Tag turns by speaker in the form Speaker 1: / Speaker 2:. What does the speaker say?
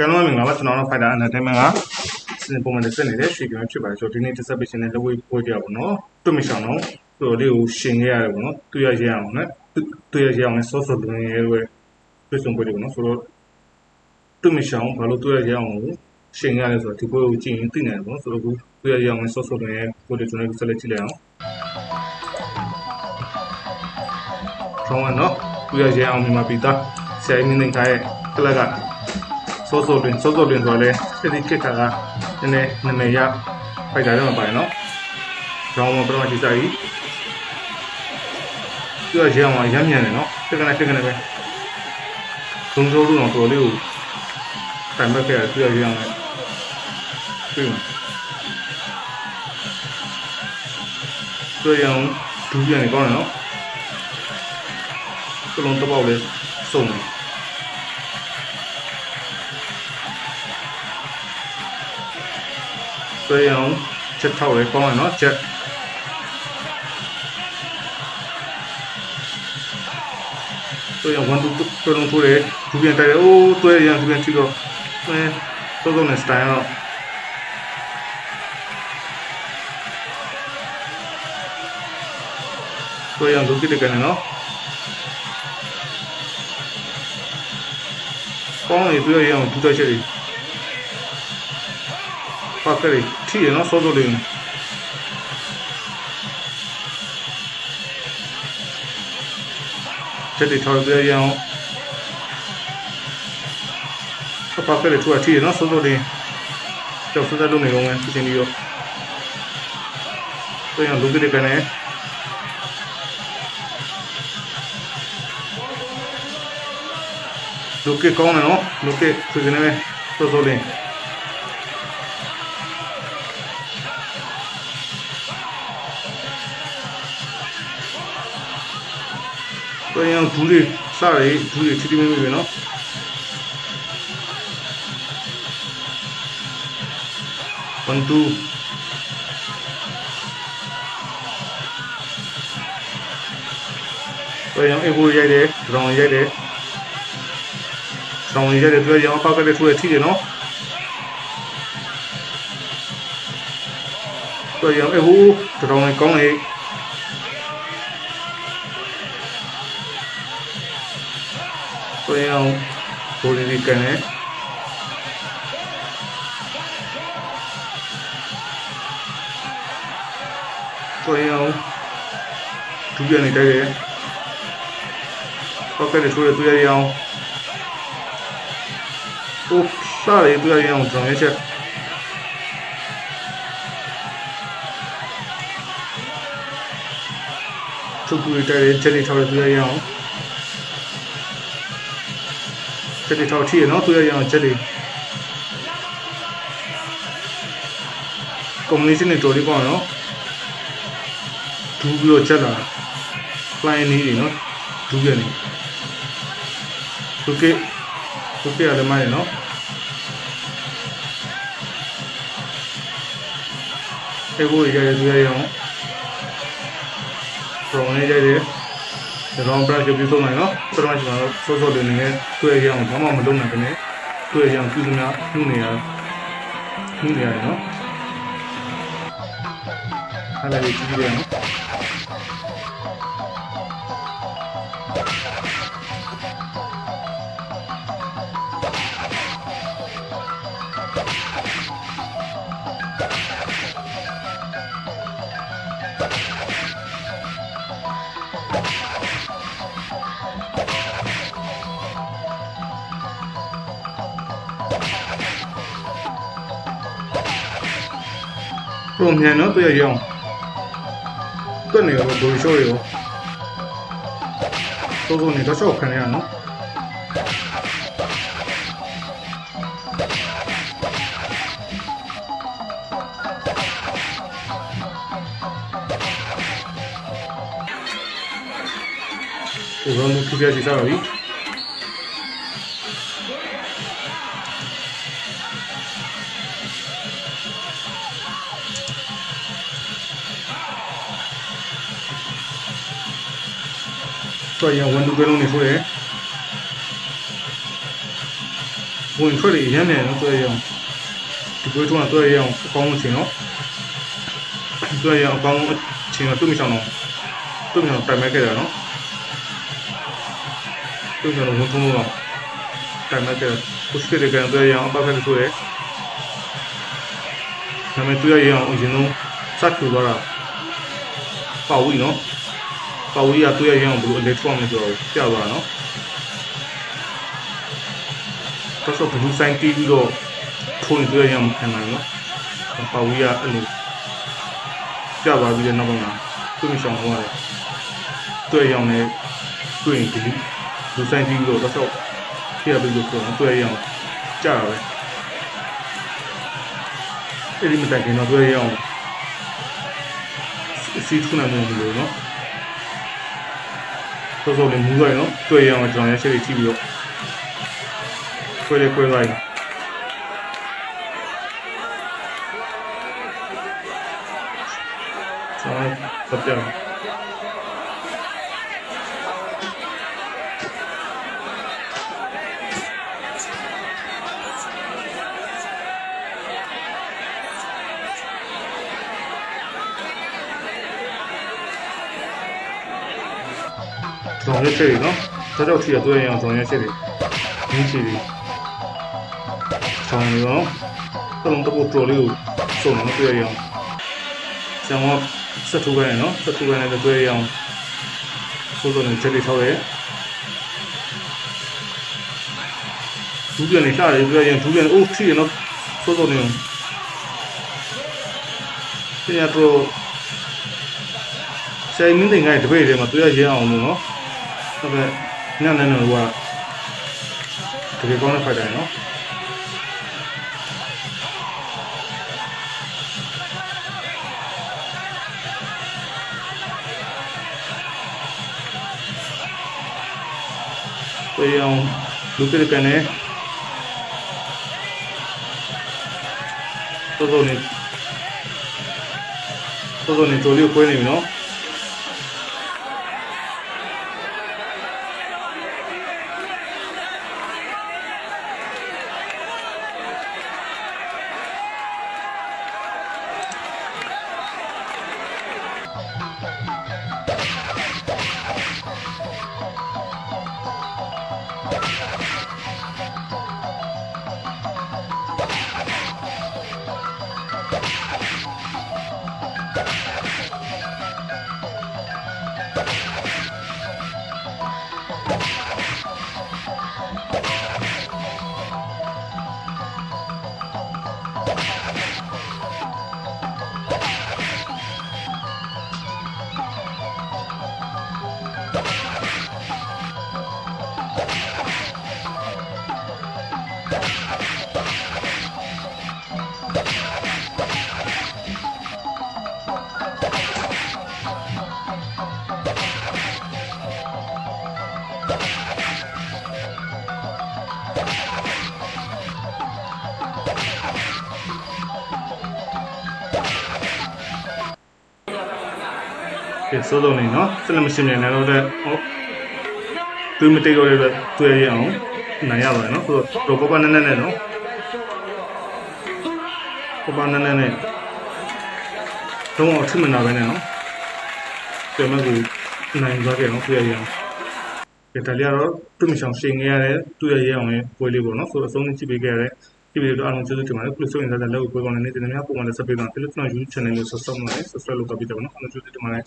Speaker 1: ကဲလုံးမင်္ဂလာပါကျွန်တော်တို့ဖိုက်တာအန်တာတိတ်မန်ကစင်ပုံမှန်တစ်ဆက်နေတဲ့ရွှေကံဖြစ်ပါတယ်ဆိုတော့ဒီနေ့တစ်ဆက်ပေးခြင်းနဲ့လက်ဝဲပွဲကြပါတော့တွတ်မရှောင်းတော့သူ့လေးကိုရှင်ခဲ့ရတယ်ပေါ့နော်သူရရရအောင်နဲ့သူရရအောင်နဲ့စောစောတွင်ရဲဝဲပြည့်စုံပွဲတွေပေါ့နော်ဆိုတော့တွတ်မရှောင်းဘာလို့သူရရအောင်ကိုရှင်ခဲ့ရလဲဆိုတော့ဒီပွဲကိုကြည့်ရင်သိနေတယ်ပေါ့နော်ဆိုတော့သူရရအောင်နဲ့စောစောတွင်ရဲပွဲတွေကျွန်တော်တို့ဆက်လက်ကြည့်လိုက်အောင်ဆောင်းကတော့သူရရအောင်မြန်မာပြည်သားဆရာကြီးမင်းသိန်းခါရဲ့ကလက စောစောတွင်စောစောတွင်ဆိုတော့လေအဲ့ဒီခက်ကကနည်းနည်းနာမည်ရဖိုက်တာတော့မပိုင်နော်။ကျောင်းမပရမရှိစားကြီး။ပြောရအောင်ရမ်းမြန်တယ်နော်။ခက်ကနဲ့ခက်ကနဲ့ပဲ။သုံးစိုးလုံးတော့တော်လေးကိုတိုင်ဘက်ခဲ့ရပြောရအောင်လေ။ပြီးမှာပြောရအောင်ဒူးပြန်နေကောင်းတယ်နော်။ကလုံးတော့ပေါ့လေစုံတယ် ဆွဲရအောင်ချက်ထောက်လဲကောင်းတယ်နော်ချက်ဆွဲရအောင်1 2 3လုံးထိုးတယ်ဒူပြန်တိုက်တယ်အိုးဆွဲရအောင်ဒူပြန်ချီတော့အဲသုံးသုံးနဲ့ style တော့ဆွဲရအောင်ဒူကိတကန်နော်ကောင်းတယ်ဆွဲရအောင်ဒူတိုက်ချက်တွေ ပါကလေးထီရနော်စောစောလေးချက်တီထောက်ပြရအောင်ပါကလေးထူအထီရနော်စောစောလေးကျောက်စတဲ့လုံးနေလုံးဝဖြစ်နေရောဆိုရင်လူတွေကနေလူကကောင်းတယ်နော်လူကသူကနေစောစောလေး တော့ရင်ဘူးလေးစရည်ဘူးလေးချီတီမီမီပဲနော်ဝန်တူတော့ရင်အဘူရိုက်တယ်ဒရောင်ရိုက်တယ်ဆောင်းရိုက်တယ်ပြောရင်အပောက်ကလေးထူရထီတယ်နော်တော့ရင်အဘူဒရောင်ကောင်း လေတော့ရင်ဘူလေးကန်တယ်တော့ရင်ဒူးပြန်နေတိုက်တယ်ပောက်ကလေးထူရတူရရအောင်โอ้စားရည်တူရရအောင်ကျွန်တော်ရဲ့ချက်ချုပ်တူတိုက်တယ်ချက်လေးထောက်ရတူရရအောင် ချက်လေးထောက်ချီရနော်တူရရအောင်ချက်လေးကွန်မြူနီရှင်တွေတော်လေးပေါ့နော်ဒူးပြီးတော့ချက်လာ client နေနေနော်ဒူးပြန်နေ okay okay ရတယ်မရနော်အေးဘိုးရရရရအောင် from နေကြတယ် ဒီကောင် brush ကိုပြုစုံနိုင်နော်ပထမကျွန်တော်စောစောလေးနေနဲ့တွေ့ရအောင်ဘာမှမလုပ်နိုင်ဘူးねတွေ့ရအောင်ပြုစုများပြုနေရပြုနေရတယ်နော်အဲ့ဒါလေးကြည့်ကြရအောင် ပုံမြန်နော်တွေ့ရအောင်တွက်နေရောဘယ်ရှိုးရောသုံးသုံးနေတော့ချောက်ခံရနော်ဒီကောင်ကိုပြပြစီစားပါပြီ တော့ရင်ဝန်တူကလုံးနေဆိုရယ်ဝင်ထွက်တွေအရင်နဲ့နော်တွေ့ရအောင်ဒီပွဲထုံးကတွေ့ရအောင်အကောင်းဆုံးချိန်နော်တွေ့ရအောင်အကောင်းဆုံးချိန်တော့တွေ့မချောင်းတော့တွေ့မချောင်းတိုင်မဲ့ခဲ့တာနော်တွေ့ချောင်းတော့ဝန်ထုံးတော့တိုင်မဲ့ခဲ့ပုစကတဲ့ကန်တွေ့ရအောင်အပတ်ဖက်ဆိုရဲဒါပေမဲ့တွေ့ရအောင်အရင်ဆုံးစတ်ထူသွားတာပေါ့ဝီနော် ပေါ့ဝီကတွေ့ရအောင်ဘယ်လိုအလက်ထရောမလဲဆိုတော့ပြသွားတာနော်တော့ဆိုဘလူးဆိုင်တီးပြီးတော့ထုံတွေ့ရအောင်ခံနိုင်နော်။ပါဝီရအဲ့လိုကြပါပြီးတဲ့နောက်ပိုင်းမှာသူ့မဆောင်တော့ရတယ်။တွေ့ရအောင်လည်းတွေ့ရင်ဒီလူဆိုင်တီးပြီးတော့တော့ဆိုပြရပြီးလို့ဆိုတော့တွေ့ရအောင်ကြတာပဲ။အဲ့ဒီမတိုင်ခင်တော့တွေ့ရအောင်စီးထုနိုင်မှုမလို့နော်။ ဆိုဆိုလည်းမူးရနော်တွေ့ရအောင်ကျွန်တော်ရရှိတွေကြည့်ပြီးတော့ခွဲလေးခွဲလိုက်ကျွန်တော်တပ်ပြ ကျွန်တော်ရရှိတယ်နော်တော်တော်ထီရတွေ့ရအောင်ကျွန်တော်ရရှိတယ်ဒီချီလေးဆောင်းရောတလုံးတပုတ်တော်လေးကိုစုံနေတွေ့ရအောင်ဆံမဆက်ထူခိုင်းနော်ဆက်ထူခိုင်းလည်းတွေ့ရအောင်ဆိုတော့လည်းချက်လေးထောက်ရဲဒူးပြန်နေရှာတယ်တွေ့ရရင်ဒူးပြန်အိုးထီရနော်ဆိုတော့နေပြန်ရတော့ဆိုင်မင်းတင်ကတပည့်တွေမှာတွေ့ရရအောင်လို့နော် ဒါပေမဲ့ညနေနေတော့တကယ်ကောင်းတဲ့ဖိုက်တယ်နော်တွေ့ရအောင်လူကကန်နေတော်တော်နေတော်တော်နေတိုလေးကိုခွဲနေပြီနော် ကဲစိုးစုံနေနော်ဆက်လက်မရှင်းမြန်လည်းတော့တဲ့ဟုတ်သူမတိတ်တော့လည်းတွေ့ရအောင်နိုင်ရပါတယ်နော်ဆိုတော့တော့ပပနည်းနည်းနဲ့နော် ပပနည်းနည်းနဲ့တော့အထမနာပဲနဲ့နော်ပြန်မကူနိုင်သွားကြအောင်တွေ့ရအောင်ဒီတလျာတော့သူ့မဆောင်ရှင်းခဲ့ရတဲ့တွေ့ရအောင်ရဲ့ပွဲလေးပေါ့နော်ဆိုတော့အဆုံးကြည့်ပေးခဲ့ရတဲ့ဒီဗီဒီယိုတော့အားလုံးကျေးဇူးတင်ပါတယ် plus ဆိုရင်လည်းလက်ကိုပွဲကောင်းတဲ့နေ့တင်များပုံမှန်လက်ဆက်ပေးပါ Philips YouTube channel ကို subscribe လုပ်လိုက် subscribe လုပ်တော့ပြီးတော့နော်အားလုံးကျေးဇူးတင်ပါတယ်